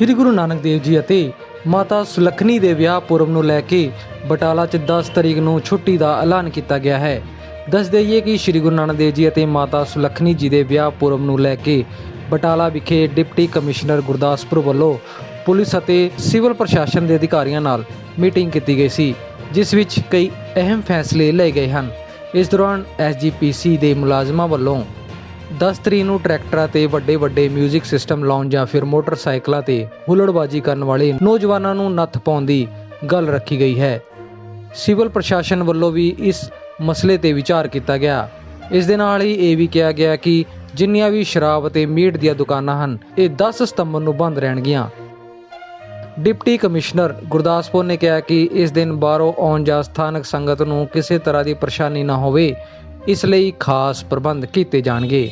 ਸ੍ਰੀ ਗੁਰੂ ਨਾਨਕ ਦੇਵ ਜੀ ਅਤੇ ਮਾਤਾ ਸੁਲੱਖਣੀ ਦੇ ਵਿਆਹ ਪੁਰਬ ਨੂੰ ਲੈ ਕੇ ਬਟਾਲਾ 'ਚ 10 ਤਰੀਕ ਨੂੰ ਛੁੱਟੀ ਦਾ ਐਲਾਨ ਕੀਤਾ ਗਿਆ ਹੈ। ਦੱਸ ਦਈਏ ਕਿ ਸ੍ਰੀ ਗੁਰੂ ਨਾਨਕ ਦੇਵ ਜੀ ਅਤੇ ਮਾਤਾ ਸੁਲੱਖਣੀ ਜੀ ਦੇ ਵਿਆਹ ਪੁਰਬ ਨੂੰ ਲੈ ਕੇ ਬਟਾਲਾ ਵਿਖੇ ਡਿਪਟੀ ਕਮਿਸ਼ਨਰ ਗੁਰਦਾਸਪੁਰ ਵੱਲੋਂ ਪੁਲਿਸ ਅਤੇ ਸਿਵਲ ਪ੍ਰਸ਼ਾਸਨ ਦੇ ਅਧਿਕਾਰੀਆਂ ਨਾਲ ਮੀਟਿੰਗ ਕੀਤੀ ਗਈ ਸੀ, ਜਿਸ ਵਿੱਚ ਕਈ ਅਹਿਮ ਫੈਸਲੇ ਲਏ ਗਏ ਹਨ। ਇਸ ਦੌਰਾਨ ਐਸਜੀਪੀਸੀ ਦੇ ਮੁਲਾਜ਼ਮਾਂ ਵੱਲੋਂ 10 ਤਰੀਕ ਨੂੰ ਟਰੈਕਟਰਾਂ ਤੇ ਵੱਡੇ ਵੱਡੇ 뮤직 ਸਿਸਟਮ ਲਾਉਣ ਜਾਂ ਫਿਰ ਮੋਟਰਸਾਈਕਲਾਂ ਤੇ ਹੁੱਲੜਬਾਜ਼ੀ ਕਰਨ ਵਾਲੇ ਨੌਜਵਾਨਾਂ ਨੂੰ ਨੱਥ ਪਾਉਣ ਦੀ ਗੱਲ ਰੱਖੀ ਗਈ ਹੈ। ਸਿਵਲ ਪ੍ਰਸ਼ਾਸਨ ਵੱਲੋਂ ਵੀ ਇਸ ਮਸਲੇ ਤੇ ਵਿਚਾਰ ਕੀਤਾ ਗਿਆ। ਇਸ ਦੇ ਨਾਲ ਹੀ ਇਹ ਵੀ ਕਿਹਾ ਗਿਆ ਕਿ ਜਿੰਨੀਆਂ ਵੀ ਸ਼ਰਾਬ ਅਤੇ ਮੀਟ ਦੀਆਂ ਦੁਕਾਨਾਂ ਹਨ, ਇਹ 10 ਸਤੰਬਰ ਨੂੰ ਬੰਦ ਰਹਿਣਗੀਆਂ। ਡਿਪਟੀ ਕਮਿਸ਼ਨਰ ਗੁਰਦਾਸਪੁਰ ਨੇ ਕਿਹਾ ਕਿ ਇਸ ਦਿਨ ਬਾਹਰੋਂ ਆਉਣ ਜਾਂ ਸਥਾਨਕ ਸੰਗਤ ਨੂੰ ਕਿਸੇ ਤਰ੍ਹਾਂ ਦੀ ਪਰੇਸ਼ਾਨੀ ਨਾ ਹੋਵੇ ਇਸ ਲਈ ਖਾਸ ਪ੍ਰਬੰਧ ਕੀਤੇ ਜਾਣਗੇ।